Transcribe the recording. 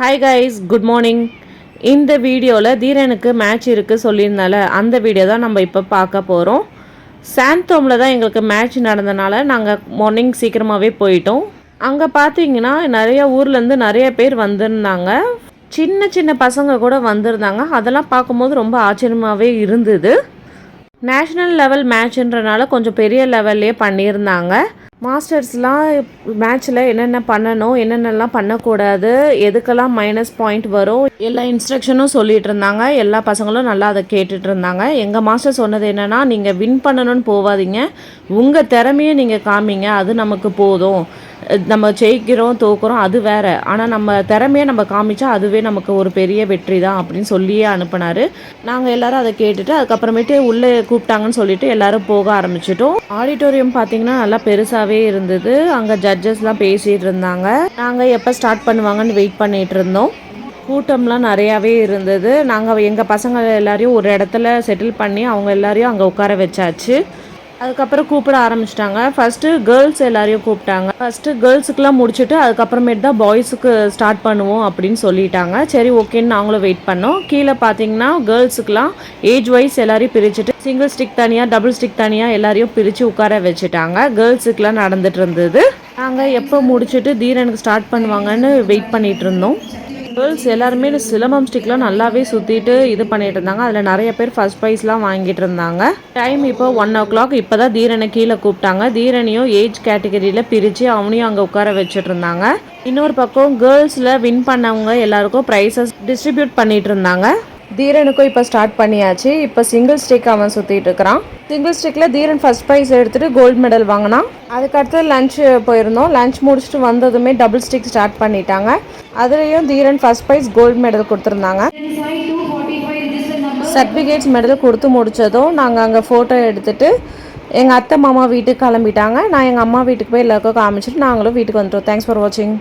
Hi guys good morning இந்த வீடியோவில் தீரனுக்கு match இருக்குது சொல்லியிருந்தால அந்த வீடியோ தான் நம்ம இப்போ பார்க்க போகிறோம் சாந்தோமில் தான் எங்களுக்கு மேட்ச் நடந்தனால நாங்கள் மார்னிங் சீக்கிரமாகவே போயிட்டோம். அங்கே பார்த்தீங்கன்னா நிறைய ஊர்லேருந்து நிறைய பேர் வந்திருந்தாங்க. சின்ன சின்ன பசங்க கூட வந்திருந்தாங்க. அதெல்லாம் பார்க்கும்போது ரொம்ப ஆச்சரியமாகவே இருந்தது. நேஷ்னல் லெவல் மேட்ச்ன்றனால கொஞ்சம் பெரிய லெவல்லே பண்ணியிருந்தாங்க. மாஸ்டர்ஸ்லாம் மேட்ச்சில் என்னென்ன பண்ணணும் என்னென்னலாம் பண்ணக்கூடாது எதுக்கெல்லாம் மைனஸ் பாயிண்ட் வரும் எல்லா இன்ஸ்ட்ரக்ஷனும் சொல்லிகிட்டு இருந்தாங்க எல்லா பசங்களும் நல்லா அதை கேட்டுட்டு இருந்தாங்க எங்கள் மாஸ்டர் சொன்னது என்னென்னா நீங்கள் வின் பண்ணணும்னு போகாதீங்க உங்கள் திறமையை நீங்கள் காமிங்க. அது நமக்கு போதும். நம்ம ஜெயிக்கிறோம் தோக்குறோம் அது வேற. ஆனால் நம்ம திறமையை நம்ம காமிச்சா அதுவே நமக்கு ஒரு பெரிய வெற்றி தான் அப்படின்னு சொல்லியே அனுப்பினார். நாங்கள் எல்லாரும் அதை கேட்டுட்டு அதுக்கப்புறமேட்டு உள்ளே கூப்பிட்டாங்கன்னு சொல்லிட்டு எல்லாரும் போக ஆரம்பிச்சிட்டோம். ஆடிட்டோரியம் பார்த்தீங்கன்னா நல்லா பெருசாகவே இருந்தது. அங்கே ஜட்ஜஸ்லாம் பேசிகிட்டு இருந்தாங்க. நாங்கள் எப்போ ஸ்டார்ட் பண்ணுவாங்கன்னு வெயிட் பண்ணிட்டு இருந்தோம். கூட்டம்லாம் நிறையாவே இருந்தது. நாங்கள் எங்கள் பசங்க எல்லாரையும் ஒரு இடத்துல செட்டில் பண்ணி அவங்க எல்லாரையும் அங்கே உட்கார வச்சாச்சு. அதுக்கப்புறம் கூப்பிட ஆரம்பிச்சிட்டாங்க. ஃபஸ்ட்டு கேர்ள்ஸ் எல்லாரையும் கூப்பிட்டாங்க. ஃபஸ்ட்டு கேர்ள்ஸுக்குலாம் முடிச்சுட்டு அதுக்கப்புறமேட்டு தான் பாய்ஸுக்கு ஸ்டார்ட் பண்ணுவோம் அப்படின்னு சொல்லிட்டாங்க. சரி ஓகேன்னு நாங்களும் வெயிட் பண்ணோம். கீழே பார்த்தீங்கன்னா கேர்ள்ஸுக்குலாம் ஏஜ் வைஸ் எல்லாரையும் பிரிச்சுட்டு சிங்கிள் ஸ்டிக் தனியாக டபுள் ஸ்டிக் தனியாக எல்லாரையும் பிரித்து உட்கார வச்சுட்டாங்க. கேர்ள்ஸுக்குலாம் நடந்துட்டு இருந்தது. நாங்கள் எப்போ முடிச்சுட்டு தீரனுக்கு ஸ்டார்ட் பண்ணுவாங்கன்னு வெயிட் பண்ணிகிட்டு இருந்தோம். கேர்ள்ஸ் எல்லாருமே சிலம்பம் ஸ்டிக்லாம் நல்லாவே சுற்றிட்டு இது பண்ணிட்டு இருந்தாங்க. அதில் நிறைய பேர் ஃபர்ஸ்ட் ப்ரைஸ்லாம் வாங்கிட்டு இருந்தாங்க. டைம் இப்போ ஒன் ஓ கிளாக் இப்போ தான் தீரனை கீழே கூப்பிட்டாங்க. தீரனையும் ஏஜ் கேட்டகரியில் பிரித்து அவனையும் அங்கே உட்கார வச்சுட்டு இருந்தாங்க. இன்னொரு பக்கம் கேர்ள்ஸில் வின் பண்ணவங்க எல்லாருக்கும் ப்ரைஸஸ் டிஸ்ட்ரிபியூட் பண்ணிட்டு இருந்தாங்க. தீரனுக்கும் இப்போ ஸ்டார்ட் பண்ணியாச்சு. இப்போ சிங்கிள் ஸ்டிக் அவன் சுற்றிட்டு இருக்கிறான். சிங்கிள் ஸ்டிக்கில் தீரன் ஃபஸ்ட் ப்ரைஸ் எடுத்துகிட்டு கோல்டு மெடல் வாங்கினான். அதுக்கடுத்து லஞ்ச் போயிருந்தோம். லஞ்ச் முடிச்சுட்டு வந்ததுமே டபுள் ஸ்டிக் ஸ்டார்ட் பண்ணிட்டாங்க. அதுலேயும் Dheeran first prize gold medal கொடுத்துருந்தாங்க. சர்டிஃபிகேட்ஸ் மெடல் கொடுத்து முடித்ததும் நாங்கள் அங்கே ஃபோட்டோ எடுத்துட்டு எங்கள் அத்தை மாமா வீட்டுக்கு கிளம்பிட்டாங்க. நான் எங்கள் அம்மா வீட்டுக்கு போய் எல்லாருக்கும் காமிச்சிட்டு நாங்களும் வீட்டுக்கு வந்துட்டோம். தேங்க்ஸ் ஃபார் வாட்சிங்